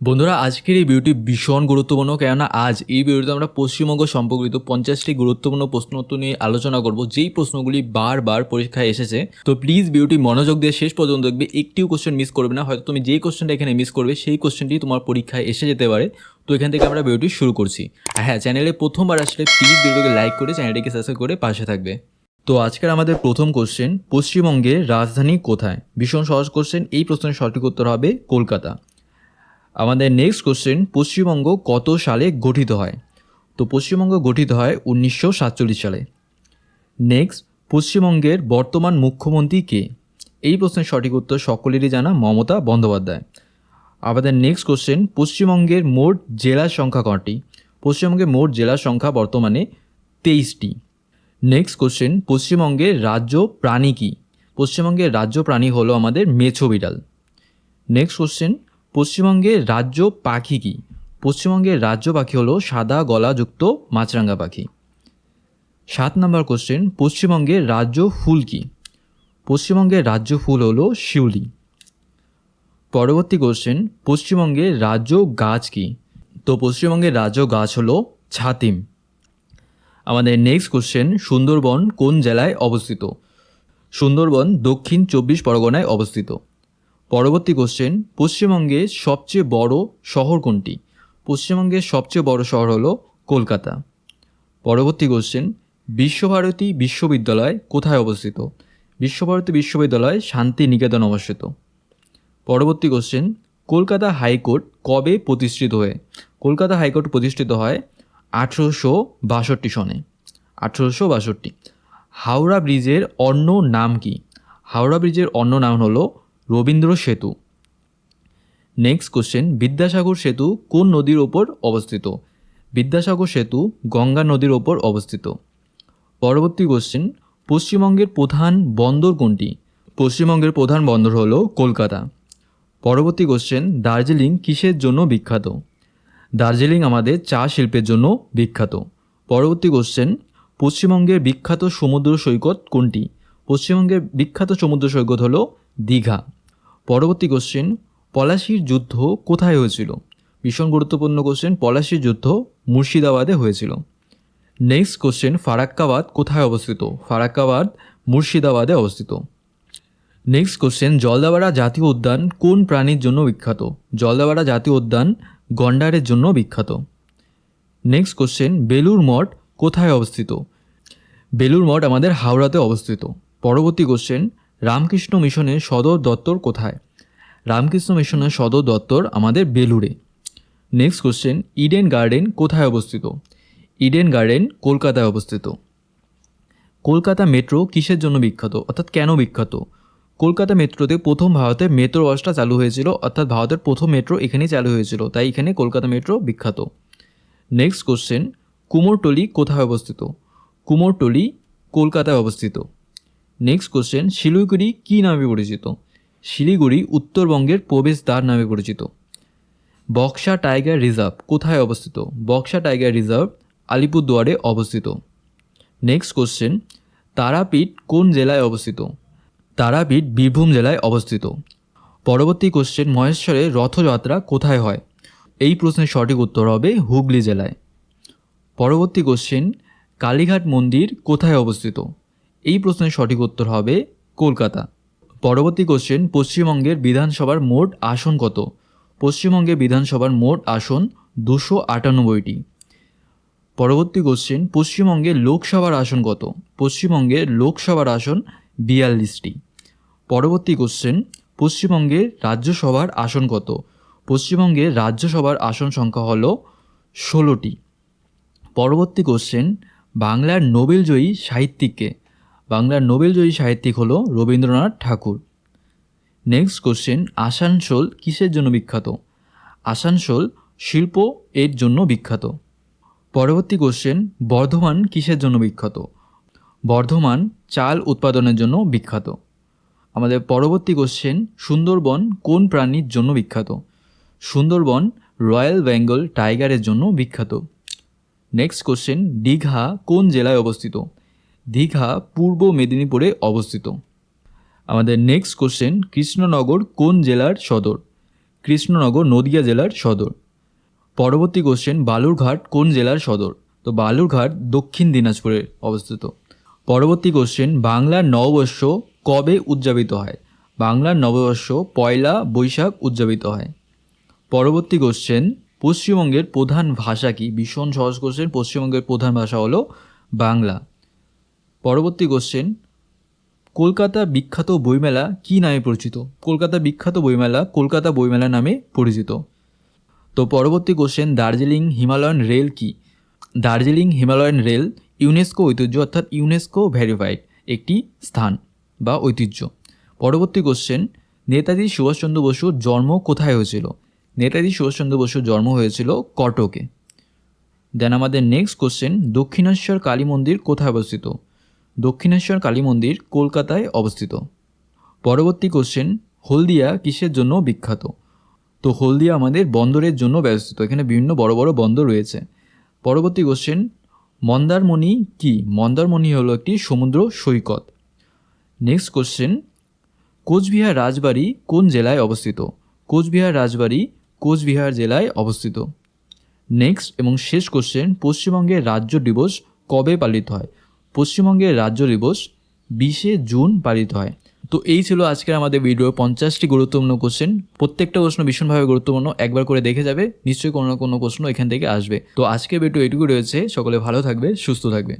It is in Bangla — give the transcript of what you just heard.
বন্ধুরা, আজকের এই ভিডিওটি ভীষণ গুরুত্বপূর্ণ, কেননা আজ এই ভিডিওতে আমরা পশ্চিমবঙ্গ সম্পর্কিত পঞ্চাশটি গুরুত্বপূর্ণ প্রশ্নোত্তর নিয়ে আলোচনা করব। যেই প্রশ্নগুলি বারবার পরীক্ষায় এসেছে, তো প্লিজ ভিডিওটি মনোযোগ দিয়ে শেষ পর্যন্ত দেখবে, একটিও কোশ্চেন মিস করবে না। হয়তো তুমি যেই কোশ্চেনটা এখানে মিস করবে, সেই কোশ্চেনটি তোমার পরীক্ষায় এসে যেতে পারে। তো এখান থেকে আমরা ভিডিওটি শুরু করছি। হ্যাঁ চ্যানেলে প্রথমবার আসলে প্লিজ ভিডিওকে লাইক করে চ্যানেলটিকে সাবস্ক্রাইব করে পাশে থাকবে। তো আজকের আমাদের প্রথম কোশ্চেন পশ্চিমবঙ্গের রাজধানী কোথায়? ভীষণ সহজ কোশ্চেন এই প্রশ্নের সঠিক উত্তর হবে কলকাতা। আমাদের নেক্সট কোশ্চেন পশ্চিমবঙ্গ কত সালে গঠিত হয়? তো পশ্চিমবঙ্গ গঠিত হয় উনিশশো সাতচল্লিশ সালে। নেক্সট পশ্চিমবঙ্গের বর্তমান মুখ্যমন্ত্রী কে? এই প্রশ্নের সঠিক উত্তর সকলেরই জানা মমতা বন্দ্যোপাধ্যায়। আমাদের নেক্সট কোশ্চেন পশ্চিমবঙ্গের মোট জেলার সংখ্যা কটি? পশ্চিমবঙ্গের মোট জেলার সংখ্যা বর্তমানে তেইশটি। নেক্সট কোশ্চেন পশ্চিমবঙ্গের রাজ্য প্রাণী কী? পশ্চিমবঙ্গের রাজ্য প্রাণী হলো আমাদের মেছো বিড়াল। নেক্সট কোশ্চেন পশ্চিমবঙ্গের রাজ্য পাখি কী? পশ্চিমবঙ্গের রাজ্য পাখি হলো সাদা গলাযুক্ত মাছরাঙা পাখি। সাত নম্বর কোশ্চেন পশ্চিমবঙ্গের রাজ্য ফুল কী? পশ্চিমবঙ্গের রাজ্য ফুল হলো শিউলি। পরবর্তী কোশ্চেন পশ্চিমবঙ্গের রাজ্য গাছ কী? তো পশ্চিমবঙ্গের রাজ্য গাছ হলো ছাতিম। আমাদের নেক্সট কোশ্চেন সুন্দরবন কোন জেলায় অবস্থিত? সুন্দরবন দক্ষিণ চব্বিশ পরগনায় অবস্থিত। পরবর্তী কোশ্চেন পশ্চিমবঙ্গের সবচেয়ে বড় শহর কোনটি? পশ্চিমবঙ্গের সবচেয়ে বড় শহর হলো কলকাতা। পরবর্তী কোশ্চেন বিশ্বভারতী বিশ্ববিদ্যালয় কোথায় অবস্থিত? বিশ্বভারতী বিশ্ববিদ্যালয় শান্তিনিকেতন অবস্থিত। পরবর্তী কোশ্চেন কলকাতা হাইকোর্ট কবে প্রতিষ্ঠিত হয়ে? কলকাতা হাইকোর্ট প্রতিষ্ঠিত হয় আঠেরোশো বাষট্টি সনে। আঠেরোশো বাষট্টি। হাওড়া ব্রিজের অন্য নাম কি? হাওড়া ব্রিজের অন্য নাম হলো রবীন্দ্র সেতু। নেক্সট কোশ্চেন বিদ্যাসাগর সেতু কোন নদীর ওপর অবস্থিত? বিদ্যাসাগর সেতু গঙ্গা নদীর ওপর অবস্থিত। পরবর্তী কোশ্চেন পশ্চিমবঙ্গের প্রধান বন্দর কোনটি? পশ্চিমবঙ্গের প্রধান বন্দর হলো কলকাতা। পরবর্তী কোশ্চেন দার্জিলিং কিসের জন্য বিখ্যাত? দার্জিলিং আমাদের চা শিল্পের জন্য বিখ্যাত। পরবর্তী কোশ্চেন পশ্চিমবঙ্গের বিখ্যাত সমুদ্র সৈকত কোনটি? পশ্চিমবঙ্গের বিখ্যাত সমুদ্র সৈকত হলো দীঘা। পরবর্তী কোশ্চেন পলাশির যুদ্ধ কোথায় হয়েছিল? ভীষণ গুরুত্বপূর্ণ কোশ্চেন পলাশির যুদ্ধ মুর্শিদাবাদে হয়েছিল। নেক্সট কোশ্চেন ফারাক্কাবাদ কোথায় অবস্থিত? ফারাক্কাবাদ মুর্শিদাবাদে অবস্থিত। নেক্সট কোশ্চেন জলদাপাড়া জাতীয় উদ্যান কোন প্রাণীর জন্য বিখ্যাত? জলদাবাড়া জাতীয় উদ্যান গন্ডারের জন্য বিখ্যাত। নেক্সট কোশ্চেন বেলুর মঠ কোথায় অবস্থিত? বেলুর মঠ আমাদের হাওড়াতে অবস্থিত। পরবর্তী কোশ্চেন রামকৃষ্ণ মিশনের সদর দপ্তর কোথায়? রামকৃষ্ণ মিশনের সদর দপ্তর আমাদের বেলুড়ে। নেক্সট কোশ্চেন ইডেন গার্ডেন কোথায় অবস্থিত? ইডেন গার্ডেন কলকাতায় অবস্থিত। কলকাতা মেট্রো কিসের জন্য বিখ্যাত? অর্থাৎ কেন বিখ্যাত? কলকাতা মেট্রোতে প্রথম ভারতে মেট্রো বাসটা চালু হয়েছিল, অর্থাৎ ভারতের প্রথম মেট্রো এখানেই চালু হয়েছিল, তাই এখানে কলকাতা মেট্রো বিখ্যাত। নেক্সট কোশ্চেন কুমোরটলি কোথায় অবস্থিত? কুমোরটলি কলকাতায় অবস্থিত। নেক্সট কোশ্চেন শিলিগুড়ি কী নামে পরিচিত? শিলিগুড়ি উত্তরবঙ্গের প্রবেশদ্বার নামে পরিচিত। বক্সা টাইগার রিজার্ভ কোথায় অবস্থিত? বক্সা টাইগার রিজার্ভ আলিপুরদুয়ারে অবস্থিত। নেক্সট কোশ্চেন তারাপীঠ কোন জেলায় অবস্থিত? তারাপীঠ বীরভূম জেলায় অবস্থিত। পরবর্তী কোশ্চেন মহেশ্বরে রথযাত্রা কোথায় হয়? এই প্রশ্নের সঠিক উত্তর হবে হুগলি জেলায়। পরবর্তী কোশ্চেন কালীঘাট মন্দির কোথায় অবস্থিত? এই প্রশ্নের সঠিক উত্তর হবে কলকাতা। পরবর্তী কোশ্চেন পশ্চিমবঙ্গের বিধানসভার মোট আসন কত? পশ্চিমবঙ্গের বিধানসভার মোট আসন দুশো আটানব্বইটি। পরবর্তী কোশ্চেন পশ্চিমবঙ্গের লোকসভার আসন কত? পশ্চিমবঙ্গের লোকসভার আসন বিয়াল্লিশটি। পরবর্তী কোশ্চেন পশ্চিমবঙ্গের রাজ্যসভার আসন কত? পশ্চিমবঙ্গের রাজ্যসভার আসন সংখ্যা হল ষোলোটি। পরবর্তী কোশ্চেন বাংলার নোবেলজয়ী সাহিত্যিককে। বাংলার নোবেলজয়ী সাহিত্যিক হলো রবীন্দ্রনাথ ঠাকুর। নেক্সট কোশ্চেন আসানসোল কিসের জন্য বিখ্যাত? আসানসোল শিল্প এর জন্য বিখ্যাত। পরবর্তী কোশ্চেন বর্ধমান কিসের জন্য বিখ্যাত? বর্ধমান চাল উৎপাদনের জন্য বিখ্যাত। আমাদের পরবর্তী কোশ্চেন সুন্দরবন কোন প্রাণীর জন্য বিখ্যাত? সুন্দরবন রয়্যাল বেঙ্গল টাইগারের জন্য বিখ্যাত। নেক্সট কোশ্চেন দীঘা কোন জেলায় অবস্থিত? দীঘা পূর্ব মেদিনীপুরে অবস্থিত। আমাদের নেক্সট কোশ্চেন কৃষ্ণনগর কোন জেলার সদর? কৃষ্ণনগর নদিয়া জেলার সদর। পরবর্তী কোশ্চেন বালুরঘাট কোন জেলার সদর? তো বালুরঘাট দক্ষিণ দিনাজপুরে অবস্থিত। পরবর্তী কোশ্চেন বাংলার নববর্ষ কবে উদযাপিত হয়? বাংলার নববর্ষ পয়লা বৈশাখ উদযাপিত হয়। পরবর্তী কোশ্চেন পশ্চিমবঙ্গের প্রধান ভাষা কি? ভীষণ সহজ কোশ্চেন পশ্চিমবঙ্গের প্রধান ভাষা হলো বাংলা। পরবর্তী কোশ্চেন কলকাতা বিখ্যাত বইমেলা কি নামে পরিচিত? কলকাতা বিখ্যাত বইমেলা কলকাতা বইমেলা নামে পরিচিত। তো পরবর্তী কোশ্চেন দার্জিলিং হিমালয়ান রেল কি? দার্জিলিং হিমালয়ান রেল ইউনেস্কো ঐতিহ্য অর্থাৎ ইউনেস্কো ভ্যারিফাইড একটি স্থান বা ঐতিহ্য। পরবর্তী কোশ্চেন নেতাজি সুভাষচন্দ্র বসুর জন্ম কোথায় হয়েছিল? নেতাজি সুভাষচন্দ্র বসুর জন্ম হয়েছিল কটকে। দেন আমাদের নেক্সট কোশ্চেন দক্ষিণেশ্বর কালী মন্দির কোথায় অবস্থিত? দক্ষিণেশ্বর কালী মন্দির কলকাতায় অবস্থিত। পরবর্তী কোশ্চেন হলদিয়া কিসের জন্য বিখ্যাত? তো হলদিয়া আমাদের বন্দরের জন্য ব্যবস্থিত। এখানে বিভিন্ন বড় বড় বন্দর রয়েছে। পরবর্তী কোশ্চেন মন্দারমণি কি? মন্দারমণি হলো একটি সমুদ্র সৈকত। নেক্সট কোশ্চেন কোচবিহার রাজবাড়ি কোন জেলায় অবস্থিত? কোচবিহার রাজবাড়ি কোচবিহার জেলায় অবস্থিত। নেক্সট এবং শেষ কোশ্চেন পশ্চিমবঙ্গের রাজ্য দিবস কবে পালিত হয়? পশ্চিমবঙ্গের রাজ্য দিবস বিশে জুন পালিত হয়। তো এই ছিল আজকের আমাদের ভিডিও পঞ্চাশটি গুরুত্বপূর্ণ কোশ্চেন প্রত্যেকটা প্রশ্ন ভীষণভাবে গুরুত্বপূর্ণ। একবার করে দেখে যাবে, নিশ্চয়ই কোনো না কোনো প্রশ্ন এখান থেকে আসবে। তো আজকের ভিডিও এটুকু রয়েছে। সকলে ভালো থাকবে, সুস্থ থাকবে।